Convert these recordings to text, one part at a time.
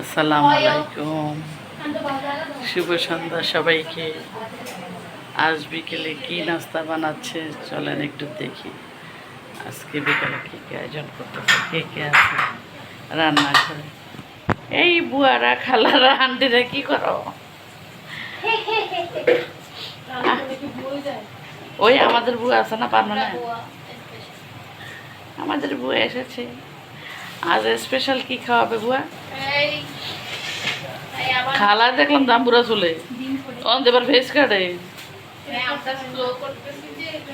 আসসালামু আলাইকুম। শুভ সন্ধ্যা সবাইকে। আজ বিকেলে কি নাস্তা বানাচ্ছে চলেন একটু দেখি। আজকে বিকেলে কী কী আয়োজন করতেছে, কে কে আছে রান্না করে এই বুয়ারা, খালারা, আন্টিরা কী করো? ওই আমাদের বুয়া আছে না পারমানেন্ট আমাদের বুয়া এসেছে। আজ স্পেশাল কি খাওয়াবে বুয়া? খালা দেখলাম দামপুরা চলে। অন এবার ভেজ কাটে।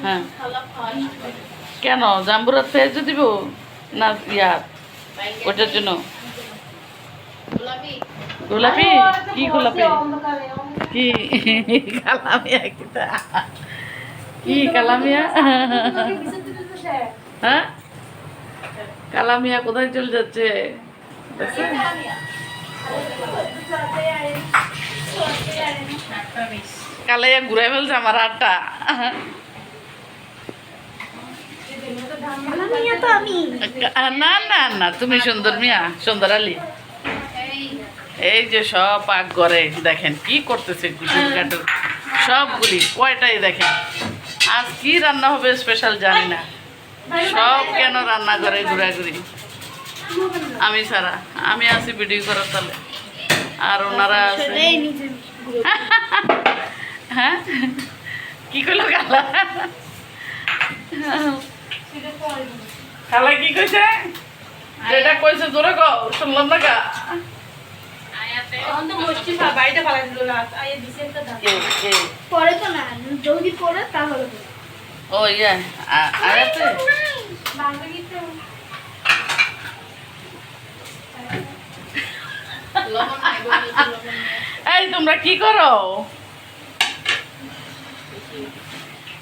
হ্যাঁ কেন? জাম্বুরাত ভেজ দিব না ইয়ার ওটার জন্য। গোলাপি। কি গোলাপি? কি কালামিয়া কিটা কি কালামিয়া? হ্যাঁ? কালামিয়া কোথায় চলে যাচ্ছে? কালাইয়া ঘুরে ফেলছে আমার হাতটা না না না, তুমি সুন্দর মিয়া, সুন্দর আলী। এই যে সব পাক করে দেখেন কি করতেছে গুটুর কাটুর সবগুলি, কয়টাই দেখেন। আজ কি রান্না হবে স্পেশাল জানি না। সব কেন রান্না করে ঘুরাঘুরি? আমি ছাড়া। আমি আছি ভিডিও করার তাহলে আর ওনারা আছে হ্যাঁ? কি করল খালা? খালা কি কইছে? যেটা কইছে জোরে গো শুনলাম না গা। পরে তো না যদি পরে তাহলে ও ইয়া আয়াতে? বাংলা গীতে এই তোমরা কি করো?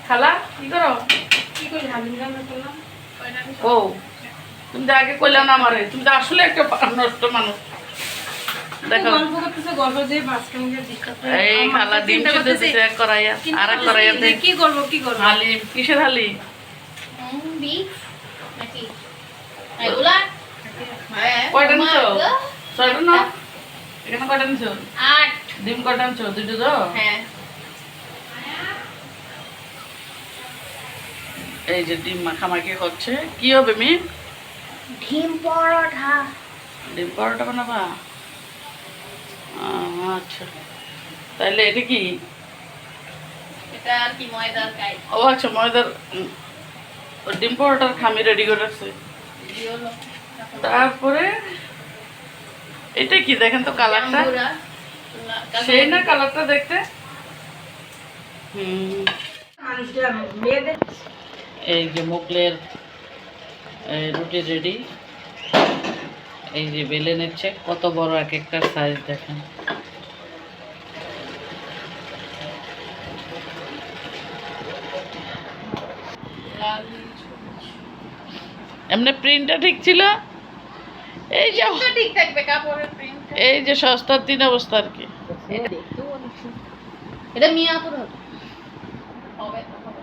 খালা কি করো? হালিম রান্না ও তুমি তো আগে কইলা না আমারে। তুমি তো আসলে একটা নষ্ট মানুষ। দেখো। গল্প করতেছে গল্প যে মাঝখানে ডিস্টার্ব এই খালা ডিম সিদ্ধ এক করাইয়া আর এক করাইয়াতে। কি করব কি করব? হালিম কিসের হালি? কয়টা নিছো? ছয়টা না এখানে কয়টা নিছো আট। ডিম কয়টা নিছো দুটো তো? হ্যাঁ। এই যে ডিম মাখামাখি হচ্ছে। কি হবে মি ডিম পরোটা। ডিম পরোটা বানাবা? আচ্ছা। তাহলে এটা কি? এটা আর কি ময়দার কাই ও আচ্ছা ময়দার ডিম পরোটার খামি রেডি করে রাখছে। তারপরে এটা কি দেখেন তো কালারটা? সেই না কালারটা দেখতে? এই যে মুগলের এই, রুটি রেডি। এই যে বেলে নিচ্ছে কত বড় এক একটা সাইজ দেখেন। এমনি প্রিন্টটা ঠিক ছিল? এই যে ঠিক থাকবে কাপড়ের প্রিন্ট এই যে সস্তার তিন অবস্থা আর কি। এটা মিয়াপুর হবে। হবে তো, হবে।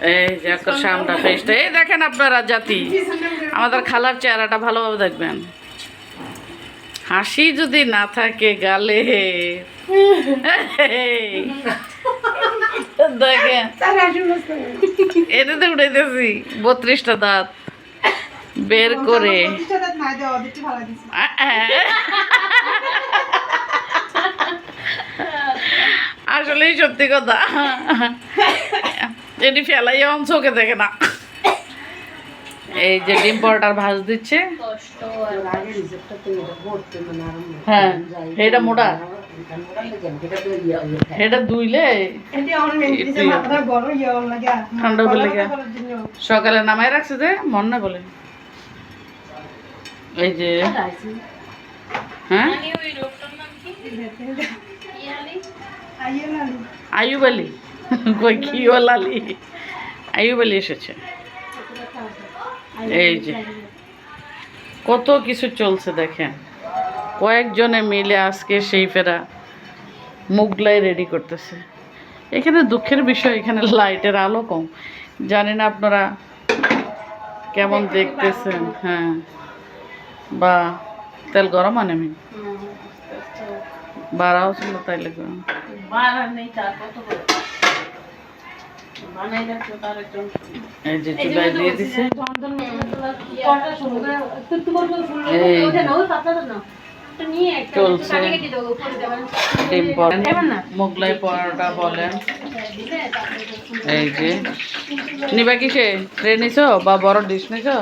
এই যে সামটা ফেসটা এই দেখেন আপনারা জাতি। আমাদের খালার চেহারাটা ভালোভাবে দেখবেন। হাসি যদি না থাকে গালে। দেখেন। এটাতে উঠাইতেছি, বত্রিশটা দাঁত। বের করে। আসলেই সত্যি কথা। এটি ফেলাই এমন চোখে দেখে না। এই যে ডিম পরোটার ভাজ দিচ্ছে। হ্যাঁ এটা মোটা। এটা দুইলে ঠান্ডা বলে লেগে সকালে নামাই রাখছে যে মন না বলে। এই যে হ্যাঁ? আয়ুব আলী। কই, কি ও লালি? আলী এসেছে। এই যে। কত কিছু চলছে দেখেন। কয়েকজনে মিলে আজকে সেই ফেরা মুগলাই রেডি করতেছে। এখানে দুঃখের বিষয়, এখানে লাইটের আলো কম। জানি না আপনারা কেমন দেখতেছেন হ্যাঁ। বা তেল গরম আনে আমি বাড়াও ছিল তাইলে গরম। এই যে চুলায় দিয়ে দিছে। চলছে। ডিম মোগলাই পরোটা বলেন। এই যে। নিবা কিসে? ট্রে নিছো বা বড় ডিশ নিছো?